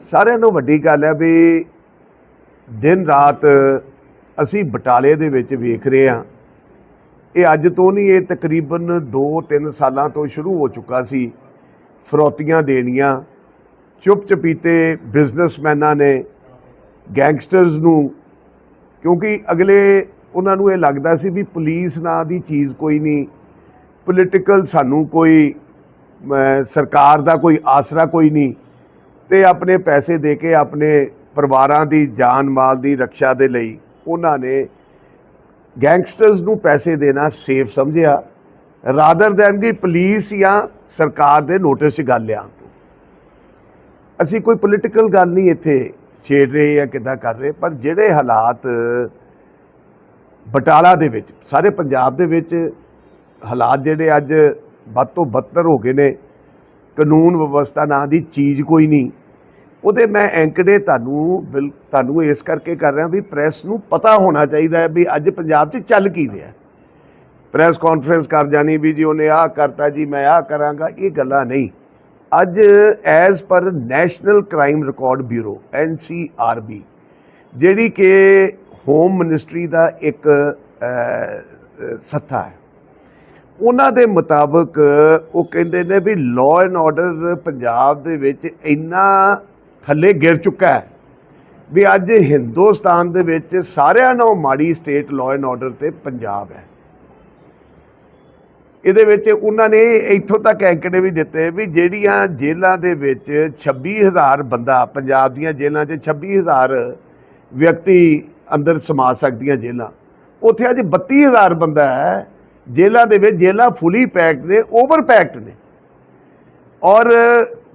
ਸਾਰਿਆਂ ਨੂੰ ਵੱਡੀ ਗੱਲ ਹੈ ਵੀ ਦਿਨ ਰਾਤ ਅਸੀਂ ਬਟਾਲੇ ਦੇ ਵਿੱਚ ਵੇਖ ਰਹੇ ਹਾਂ। ਇਹ ਅੱਜ ਤੋਂ ਨਹੀਂ, ਇਹ ਤਕਰੀਬਨ 2-3 ਸਾਲਾਂ ਤੋਂ ਸ਼ੁਰੂ ਹੋ ਚੁੱਕਾ ਸੀ। ਫਰੋਤੀਆਂ ਦੇਣੀਆਂ ਚੁੱਪ ਚਪੀਤੇ ਬਿਜ਼ਨਸਮੈਨਾਂ ਨੇ, ਗੈਂਗਸਟਰਸ ਨੂੰ, ਕਿਉਂਕਿ ਅਗਲੇ ਉਹਨਾਂ ਨੂੰ ਇਹ ਲੱਗਦਾ ਸੀ ਵੀ ਪੁਲਿਸ ਨਾਂ ਦੀ ਚੀਜ਼ ਕੋਈ ਨਹੀਂ, ਪੋਲੀਟੀਕਲ ਸਾਨੂੰ ਕੋਈ ਸਰਕਾਰ ਦਾ ਕੋਈ ਆਸਰਾ ਕੋਈ ਨਹੀਂ। ਤੇ ਆਪਣੇ ਪੈਸੇ ਦੇ ਕੇ ਆਪਣੇ ਪਰਿਵਾਰਾਂ ਦੀ ਜਾਨ ਮਾਲ ਦੀ ਰੱਖਿਆ ਦੇ ਲਈ ਉਹਨਾਂ ਨੇ ਗੈਂਗਸਟਰਸ ਨੂੰ ਪੈਸੇ ਦੇਣਾ ਸੇਫ ਸਮਝਿਆ ਰਾਦਰ ਦੈਨ ਕਿ ਪੁਲਿਸ ਜਾਂ ਸਰਕਾਰ ਦੇ ਨੋਟਿਸ 'ਚ ਗੱਲ ਲਿਆਉਣ ਤੋਂ ਅਸੀਂ ਕੋਈ ਪੋਲੀਟੀਕਲ ਗੱਲ ਨਹੀਂ ਇੱਥੇ ਛੇੜ ਰਹੇ ਜਾਂ ਕਿੱਦਾਂ ਕਰ ਰਹੇ, ਪਰ ਜਿਹੜੇ ਹਾਲਾਤ ਬਟਾਲਾ ਦੇ ਵਿੱਚ, ਸਾਰੇ ਪੰਜਾਬ ਦੇ ਵਿੱਚ ਹਾਲਾਤ ਜਿਹੜੇ ਅੱਜ ਵੱਧ ਤੋਂ ਬੱਤਰ ਹੋ ਗਏ ਨੇ, ਕਾਨੂੰਨ ਵਿਵਸਥਾ ਨਾਂ ਦੀ ਚੀਜ਼ ਕੋਈ ਨਹੀਂ। ਉਹਦੇ ਮੈਂ ਐਂਕੜੇ ਤੁਹਾਨੂੰ ਬਿਲ ਤੁਹਾਨੂੰ ਇਸ ਕਰਕੇ ਕਰ ਰਿਹਾ ਵੀ ਪ੍ਰੈਸ ਨੂੰ ਪਤਾ ਹੋਣਾ ਚਾਹੀਦਾ ਹੈ ਵੀ ਅੱਜ ਪੰਜਾਬ 'ਚ ਚੱਲ ਕੀ ਰਿਹਾ। ਪ੍ਰੈਸ ਕਾਨਫਰੰਸ ਕਰ ਜਾਣੀ ਵੀ ਜੀ ਉਹਨੇ ਆਹ ਕਰਤਾ ਜੀ ਮੈਂ ਆਹ ਕਰਾਂਗਾ ਇਹ ਗੱਲਾਂ ਨਹੀਂ। ਅੱਜ as per national crime record bureau NCRB ਜਿਹੜੀ ਕਿ ਹੋਮ ਮਿਨਿਸਟਰੀ ਦਾ ਇੱਕ ਅਹ, ਸੱਥਾ ਹੈ। ਉਹਨਾਂ ਦੇ ਮੁਤਾਬਕ ਉਹ ਕਹਿੰਦੇ ਨੇ ਵੀ ਲਾਅ ਐਂਡ ਆਰਡਰ ਪੰਜਾਬ ਦੇ ਵਿੱਚ ਇੰਨਾ ਥੱਲੇ ਗਿਰ ਚੁੱਕਾ ਹੈ। ਵੀ ਅੱਜ ਹਿੰਦੁਸਤਾਨ ਦੇ ਵਿੱਚ ਸਾਰਿਆਂ ਨਾਲੋਂ ਮਾੜੀ ਸਟੇਟ ਲਾਅ ਐਂਡ ਆਰਡਰ ਤੇ ਪੰਜਾਬ ਹੈ। ਇਹਦੇ ਵਿੱਚ ਉਹਨਾਂ ਨੇ ਇੱਥੋਂ ਤੱਕ ਐਂਕੜੇ ਵੀ ਦਿੱਤੇ ਵੀ ਜਿਹੜੀਆਂ ਜੇਲ੍ਹਾਂ ਦੇ ਵਿੱਚ 26000 ਬੰਦਾ, ਪੰਜਾਬ ਦੀਆਂ ਜੇਲ੍ਹਾਂ 'ਚ 26000 ਵਿਅਕਤੀ ਅੰਦਰ ਸਮਾ ਸਕਦੀਆਂ ਜੇਲ੍ਹਾਂ। ਉੱਥੇ ਅੱਜ 32000 ਬੰਦਾ ਹੈ। ਜੇਲ੍ਹਾਂ ਦੇ ਵਿੱਚ ਜੇਲ੍ਹਾਂ ਫੁੱਲੀ ਪੈਕਡ ਨੇ ਓਵਰ ਪੈਕਡ ਨੇ। ਔਰ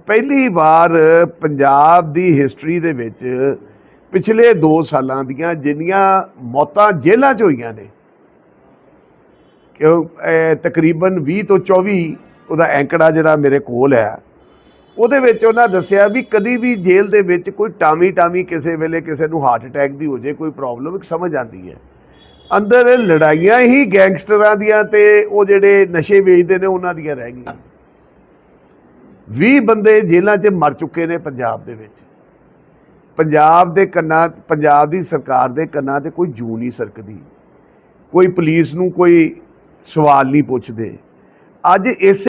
ਪਹਿਲੀ ਵਾਰ ਪੰਜਾਬ ਦੀ ਹਿਸਟਰੀ ਦੇ ਵਿੱਚ ਪਿਛਲੇ 2 ਸਾਲਾਂ ਦੀਆਂ ਜਿੰਨੀਆਂ ਮੌਤਾਂ ਜੇਲ੍ਹਾਂ 'ਚ ਹੋਈਆਂ ਨੇ, ਕਿਉਂ ਤਕਰੀਬਨ 20 ਤੋਂ 24 ਉਹਦਾ ਐਂਕੜਾ ਜਿਹੜਾ ਮੇਰੇ ਕੋਲ ਹੈ, ਉਹਦੇ ਵਿੱਚ ਉਹਨਾਂ ਦੱਸਿਆ ਵੀ ਕਦੀ ਵੀ ਜੇਲ੍ਹ ਦੇ ਵਿੱਚ ਕੋਈ ਟਾਮੀ ਟਾਮੀ ਕਿਸੇ ਵੇਲੇ ਕਿਸੇ ਨੂੰ ਹਾਰਟ ਅਟੈਕ ਦੀ ਹੋ ਜੇ, ਕੋਈ ਪ੍ਰੋਬਲਮ ਇੱਕ ਸਮਝ ਆਉਂਦੀ ਹੈ। ਅੰਦਰ ਲੜਾਈਆਂ ਹੀ ਗੈਂਗਸਟਰਾਂ ਦੀਆਂ ਤੇ ਉਹ ਜਿਹੜੇ ਨਸ਼ੇ ਵੇਚਦੇ ਨੇ ਉਹਨਾਂ ਦੀਆਂ ਰਹਿ ਗਈਆਂ। 20 ਬੰਦੇ ਜੇਲ੍ਹਾਂ 'ਚ ਮਰ ਚੁੱਕੇ ਨੇ ਪੰਜਾਬ ਦੇ ਵਿੱਚ। ਪੰਜਾਬ ਦੇ ਕੰਨਾਂ, ਪੰਜਾਬ ਦੀ ਸਰਕਾਰ ਦੇ ਕੰਨਾਂ ਤੇ ਕੋਈ ਜੂ ਨਹੀਂ ਸਰਕਦੀ। ਕੋਈ ਪੁਲਿਸ ਨੂੰ ਕੋਈ ਸਵਾਲ ਨਹੀਂ ਪੁੱਛਦੇ। ਅੱਜ ਇਸ